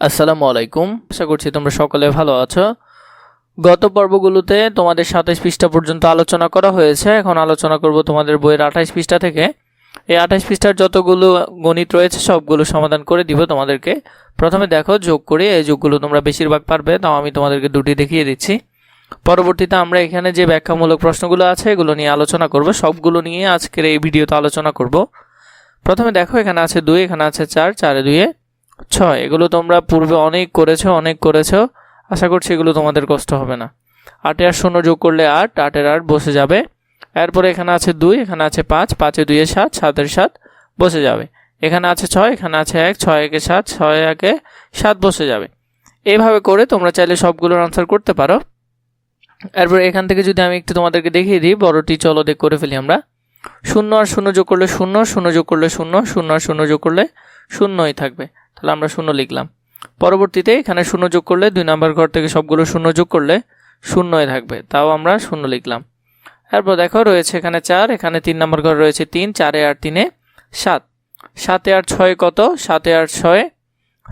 আসসালামু আলাইকুম। আশা করছি তোমরা সকলে ভালো আছো। গত পর্বগুলোতে তোমাদের সাতাইশ পৃষ্ঠা পর্যন্ত আলোচনা করা হয়েছে। এখন আলোচনা করব তোমাদের বইয়ের আঠাইশ পৃষ্ঠা থেকে। এই আঠাইশ পৃষ্ঠার যতগুলো গণিত রয়েছে, সবগুলো সমাধান করে দিব তোমাদেরকে। প্রথমে দেখো, যোগ করে এই যোগগুলো তোমরা বেশিরভাগ পারবে, তাও আমি তোমাদেরকে দুটি দেখিয়ে দিচ্ছি। পরবর্তীতে আমরা এখানে যে ব্যাখ্যামূলক প্রশ্নগুলো আছে, এগুলো নিয়ে আলোচনা করব। সবগুলো নিয়ে আজকের এই ভিডিওতে আলোচনা করব। প্রথমে দেখো, এখানে আছে দুই, এখানে আছে চার, চারে দুইয়ে ছয়, এগুলো তোমরা পূর্বে অনেক করেছ অনেক করেছ। আশা করছি এগুলো তোমাদের কষ্ট হবে না। আটে আর শূন্য যোগ করলে আট, আটের আট বসে যাবে। এরপরে এখানে আছে দুই, এখানে আছে পাঁচ, পাঁচে দুইয়ে সাত, সাতের সাত বসে যাবে। এখানে আছে ছয়, এখানে আছে এক, ছয় একে সাত, ছয় একে সাত বসে যাবে। এইভাবে করে তোমরা চাইলে সবগুলোর আনসার করতে পারো। এরপর এখান থেকে যদি আমি একটু তোমাদেরকে দেখিয়ে দিই, বড়টি চলো দেখ, করে ফেলি আমরা। শূন্য আর শূন্য যোগ করলে শূন্য শূন্য যোগ করলে শূন্য শূন্য আর শূন্য যোগ করলে শূন্যই থাকবে। তাহলে আমরা শূন্য লিখলাম। পরবর্তীতে এখানে শূন্য যোগ করলে দুই নাম্বার ঘর থেকে সবগুলো শূন্য যোগ করলে শূন্যই থাকবে। তাও আমরা শূন্য লিখলাম। এরপর দেখো রয়েছে এখানে চার, এখানে তিন নাম্বার ঘর রয়েছে তিন, চারে আর তিনে সাত। সাতে আর ছয় কত? সাতে আর ছয়,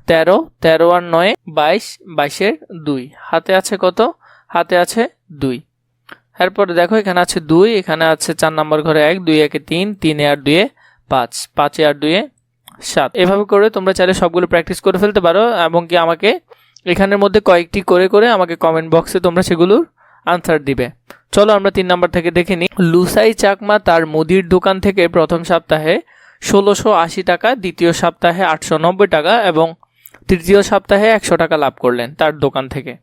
তেরো তেরো আর নয়, বাইশ, বাইশের দুই। হাতে আছে কত? হাতে আছে দুই। এরপরে দেখো এখানে আছে দুই, এখানে আছে চার নাম্বার ঘরে এক, দুই একে তিন, তিনে আর দুয়ে পাঁচ। পাঁচে আর দুয়ে সাত। এভাবে করে তোমরা চাইলে সবগুলো প্র্যাকটিস করে ফেলতে পারো এবং কি আমাকে এখানের মধ্যে কয়েকটি করে করে আমাকে কমেন্ট বক্সে তোমরা সেগুলোর আনসার দিবে। চলো আমরা তিন নাম্বার থেকে দেখে নিই। লুসাই চাকমা তার মুদির দোকান থেকে প্রথম সপ্তাহে ষোলোশো আশি টাকা, দ্বিতীয় সপ্তাহে আটশো নব্বই টাকা এবং তৃতীয় সপ্তাহে একশো টাকা লাভ করলেন তার দোকান থেকে।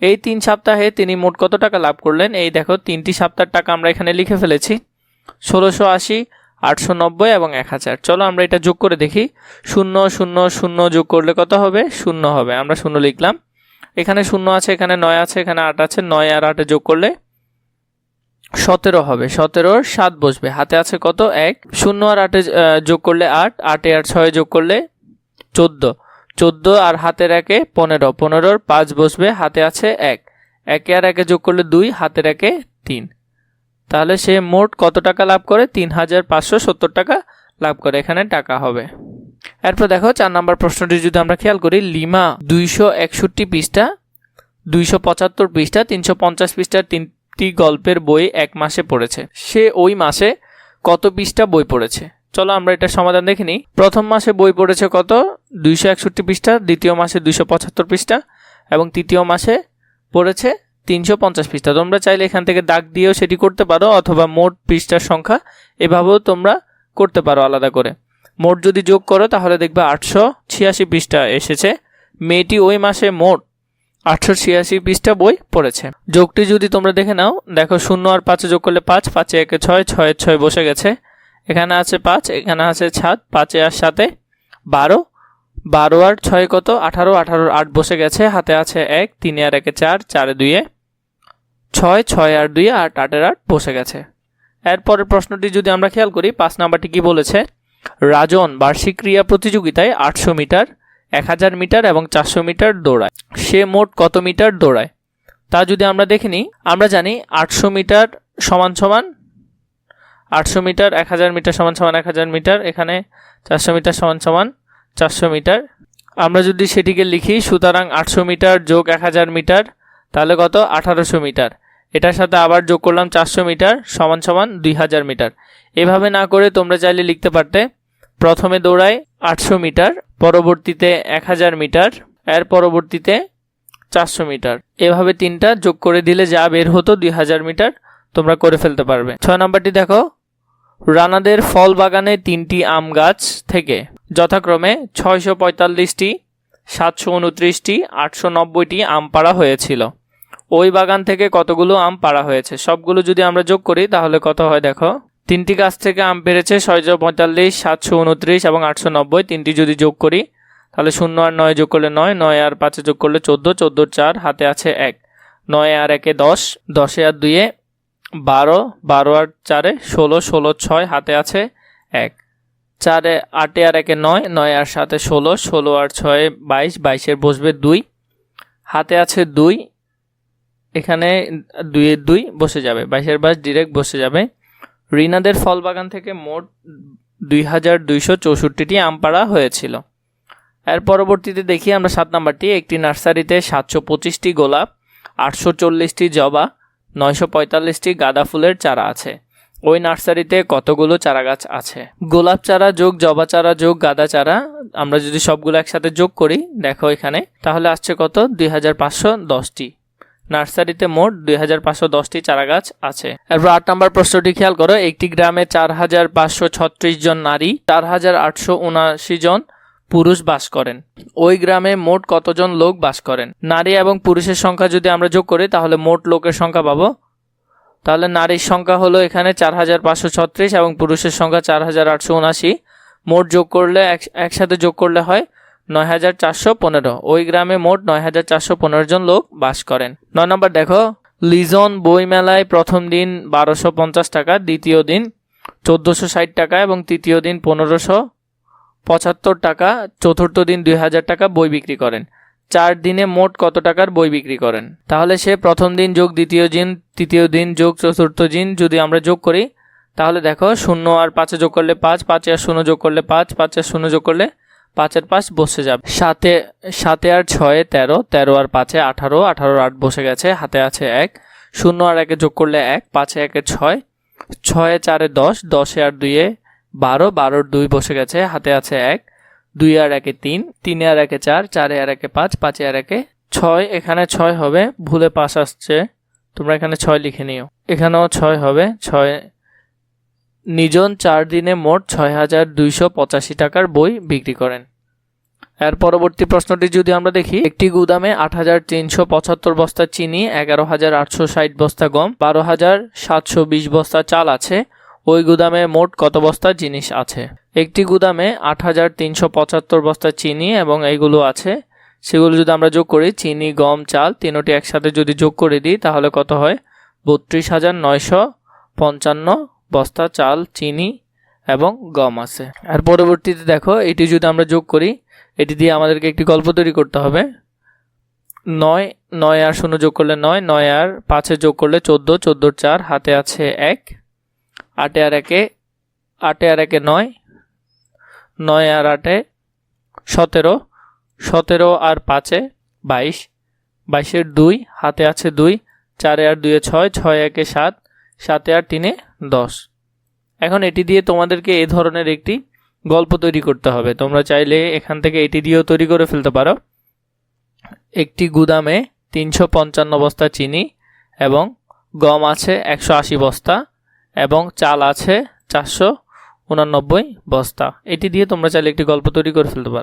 এই তিন সপ্তাহে তিনি মোট কত টাকা লাভ করলেন? এই দেখো, তিনটি সপ্তাহের টাকা আমরা এখানে লিখে ফেলেছি। ষোলোশো আশি আটশো নব্বই এবং এক হাজার। চলো আমরা এটা যোগ করে দেখি। শূন্য শূন্য শূন্য যোগ করলে কত হবে? শূন্য হবে। আমরা শূন্য লিখলাম। এখানে শূন্য আছে, এখানে নয় আছে, এখানে আট আছে। নয় আর আটে যোগ করলে সতেরো হবে। সতেরোর সাত বসবে। হাতে আছে কত? এক। শূন্য আর আটে যোগ করলে আট। আটে আর ছয় যোগ করলে চোদ্দ। চোদ্দ আর হাতের একে পনেরো। পনেরোর পাঁচ বসবে। হাতে আছে এক। একে আর একে যোগ করলে দুই। হাতের একে তিন। তাহলে সে মোট কত টাকা লাভ করে? তিন হাজার পাঁচশো সত্তর টাকা লাভ করে। এখানে টাকা হবে। এরপর দেখো, চার নম্বর প্রশ্নটি যদি আমরা খেয়াল করি, লিমা দুইশো একষট্টি পৃষ্ঠা, দুইশো পঁচাত্তর পৃষ্ঠা, তিনশো পঞ্চাশ পৃষ্ঠার তিনটি গল্পের বই এক মাসে পড়েছে। সে ওই মাসে কত পৃষ্ঠা বই পড়েছে? চলো আমরা এটা সমাধান দেখে নিই। প্রথম মাসে বই পড়েছে কত? দুইশো একষট্টি পৃষ্ঠা, দ্বিতীয় মাসে দুইশো পঁচাত্তর পৃষ্ঠা এবং তৃতীয় মাসে পড়েছে তিনশো পঞ্চাশ পৃষ্ঠা। তোমরা চাইলে এখান থেকে দাগ দিয়েও সেটি করতে পারো, অথবা মোট পৃষ্ঠার সংখ্যা এভাবেও তোমরা করতে পারো আলাদা করে। মোট যদি যোগ করো, তাহলে দেখবে আটশো ছিয়াশি পৃষ্ঠা এসেছে। মেয়েটি ওই মাসে মোট আটশো ছিয়াশি পৃষ্ঠা বই পড়েছে। যোগটি যদি তোমরা দেখে নাও, দেখো শূন্য আর পাঁচে যোগ করলে পাঁচ, পাঁচে একে ছয় ছয় ছয় বসে গেছে। এখানে আছে পাঁচ, এখানে আছে সাত, পাঁচে আর সাথে বারো। বারো আর ছয় কত? আঠারো, আঠারোর আট বসে গেছে। হাতে আছে এক, তিনে আর একে চার, চারে দুইয়ে ছয় ছয় আর দুই, আট, আটের আট বসে গেছে। এরপরের প্রশ্নটি যদি আমরা খেয়াল করি, পাঁচ নাম্বারটি কি বলেছে? রাজন বার্ষিক ক্রিয়া প্রতিযোগিতায় আটশো মিটার, এক হাজার মিটার এবং চারশো মিটার দৌড়ায়। সে মোট কত মিটার দৌড়ায়? তা যদি আমরা দেখে নিই, আমরা জানি আটশো মিটার সমান সমান, আটশো মিটার, এক হাজার মিটার সমান সমান, এক হাজার মিটার, এখানে চারশো মিটার সমান সমান, চারশো মিটার। আমরা যদি সেটিকে লিখি, সুতরাং আটশো মিটার যোগ এক হাজার মিটার, তাহলে কত? আঠারোশো মিটার। এটার সাথে আবার যোগ করলাম চারশো মিটার সমান সমান দুই হাজার মিটার। এভাবে না করে তোমরা চাইলে লিখতে পারতে, প্রথমে দৌড়ায় আটশো মিটার, পরবর্তীতে এক হাজার মিটার, এর পরবর্তীতে চারশো মিটার। এভাবে তিনটা যোগ করে দিলে যা বের হতো দুই হাজার মিটার তোমরা করে ফেলতে পারবে। ছয় নম্বরটি দেখো, রানাদের ফল বাগানে তিনটি আম গাছ থেকে যথাক্রমে ছয়শো পঁয়তাল্লিশটি, সাতশো উনত্রিশটি, আটশো নব্বইটি আম পাড়া হয়েছিল। ওই বাগান থেকে কতগুলো আম পাড়া হয়েছে? সবগুলো যদি আমরা যোগ করি, তাহলে কত হয় দেখো? তিনটি গাছ থেকে আম পেরেছে ছয়শো পঁয়তাল্লিশ, সাতশো উনত্রিশ এবং আটশো নব্বই। তিনটি যদি যোগ করি, তাহলে শূন্য আর নয় যোগ করলে নয় নয় আর পাঁচে যোগ করলে চোদ্দ চোদ্দোর চার, হাতে আছে এক। নয় আর একে দশ, দশে আর দুইয়ে বারো বারো আর চারে ষোলো ষোলো ছয়, হাতে আছে এক। চারে আটে আর একে নয় নয় আর সাথে ষোলো ষোলো আর ছয়ে বাইশ, বাইশের বসবে দুই। হাতে আছে দুই এখানে দুইয়ের দুই বসে যাবে, বাইশের বাইশ ডিরেক্ট বসে যাবে। রিনাদের ফল বাগান থেকে মোট দুই হাজার দুইশো চৌষট্টিটি আম পাড়া হয়েছিল। এর পরবর্তীতে দেখি আমরা সাত নাম্বারটি, একটি নার্সারিতে সাতশো পঁচিশটি গোলাপ, আটশো চল্লিশটি জবা, নয়শো পঁয়তাল্লিশটি গাঁদা ফুলের চারা আছে। ওই নার্সারিতে কতগুলো চারা গাছ আছে? গোলাপ চারা যোগ জবা চারা যোগ গাঁদা চারা, আমরা যদি সবগুলো একসাথে যোগ করি, দেখো এখানে, তাহলে আসছে কত? দুই হাজার পাঁচশো দশটি। নার্সারিতে মোট দুই হাজার পাঁচশো দশটি চারা গাছ আছে। এরপর আট নম্বর প্রশ্নটি খেয়াল করো, একটি গ্রামে চার হাজার পাঁচশো ছত্রিশ জন নারী, চার হাজার আটশো উনআশি জন পুরুষ বাস করেন। ওই গ্রামে মোট কতজন লোক বাস করেন? নারী এবং পুরুষের সংখ্যা যদি আমরা যোগ করি, তাহলে মোট লোকের সংখ্যা পাবো। তাহলে নারীর সংখ্যা হলো এখানে চার হাজার পাঁচশো ছত্রিশ এবং পুরুষের সংখ্যা চার হাজার আটশো উনআশি। মোট যোগ করলে এক- একসাথে যোগ করলে হয় নয় হাজার চারশো পনেরো। ওই গ্রামে মোট নয় হাজার চারশো পনেরো জন লোক বাস করেন। নয় নম্বর দেখো, লিজন বই মেলায় প্রথম দিন বারোশো পঞ্চাশ টাকা, দ্বিতীয় দিন চোদ্দোশো ষাট টাকা এবং তৃতীয় দিন পনেরোশো পঁচাত্তর টাকা, চতুর্থ দিন দুই হাজার টাকা বই বিক্রি করেন। চার দিনে মোট কত টাকার বই বিক্রি করেন? তাহলে সে প্রথম দিন যোগ দ্বিতীয় দিন, তৃতীয় দিন যোগ চতুর্থ দিন যদি আমরা যোগ করি, তাহলে দেখো শূন্য আর পাঁচে যোগ করলে পাঁচ, পাঁচে আর শূন্য যোগ করলে পাঁচ, পাঁচে আর শূন্য যোগ করলে পাঁচের পাঁচ বসে যাবে। সাতে সাতে আর ছয়ে তেরো তেরো আর পাঁচে আঠারো আঠারো আট বসে গেছে, হাতে আছে এক। শূন্য আর একে যোগ করলে এক, পাঁচে একে ছয়, ছয়ে চারে দশ, দশে আর দুইয়ে বারো, বারোর দুই বসে গেছে, হাতে আছে এক। দুই আর একে তিন, তিনে আর একে চার, চারে আর একে পাঁচ, পাঁচে আর একে ছয়। এখানে ছয় হবে, ভুলে পাশ আসছে, তোমরা এখানে ছয় লিখে নিও। এখানেও ছয় হবে, ছয় নিজন চার দিনে মোট ছয় হাজার দুইশো পঁচাশি টাকার বই বিক্রি করেন। এর পরবর্তী প্রশ্নটি যদি আমরা দেখি, একটি গুদামে আট হাজার তিনশো পঁচাত্তর বস্তা চিনি, এগারো হাজার আটশো ষাট বস্তা গম, বারো হাজার সাতশো বিশ বস্তা চাল আছে। ওই গুদামে মোট কত বস্তা জিনিস আছে? একটি গুদামে আট হাজার তিনশো পঁচাত্তর বস্তা চিনি এবং এইগুলো আছে। সেগুলো যদি আমরা যোগ করি, চিনি, গম, চাল, তিনোটি একসাথে যদি যোগ করে দিই, তাহলে কত হয়? বত্রিশ হাজার নয়শো পঞ্চান্ন বস্তা, চাল, চিনি এবং গম আছে। আর পরবর্তীতে দেখো, এটি যদি আমরা যোগ করি, এটি দিয়ে আমাদেরকে একটি গল্প তৈরি করতে হবে। নয় নয় আর শূন্য যোগ করলে নয় নয় আর পাঁচে যোগ করলে চোদ্দ, চোদ্দোর চার, হাতে আছে এক, আটে আর একে, আটে আর একে নয় নয় আর আটে সতেরো সতেরো আর পাঁচে বাইশ, বাইশের দুই, হাতে আছে দুই, চারে আর দুয়ে ছয় ছয় একে সাত সাতে আর তিনে দশ। এখন এটি দিয়ে তোমাদেরকে এ ধরনের একটি গল্প তৈরি করতে হবে। তোমরা চাইলে এখান থেকে এটি দিয়েও তৈরি করে ফেলতে পারো। একটি গুদামে তিনশো পঞ্চান্ন বস্তা চিনি এবং গম আছে একশো আশি বস্তা এবং চাল আছে চারশো উনানব্বই বস্তা। এটি দিয়ে তোমরা চাইলে একটি গল্প তৈরি করে ফেলতে পারো।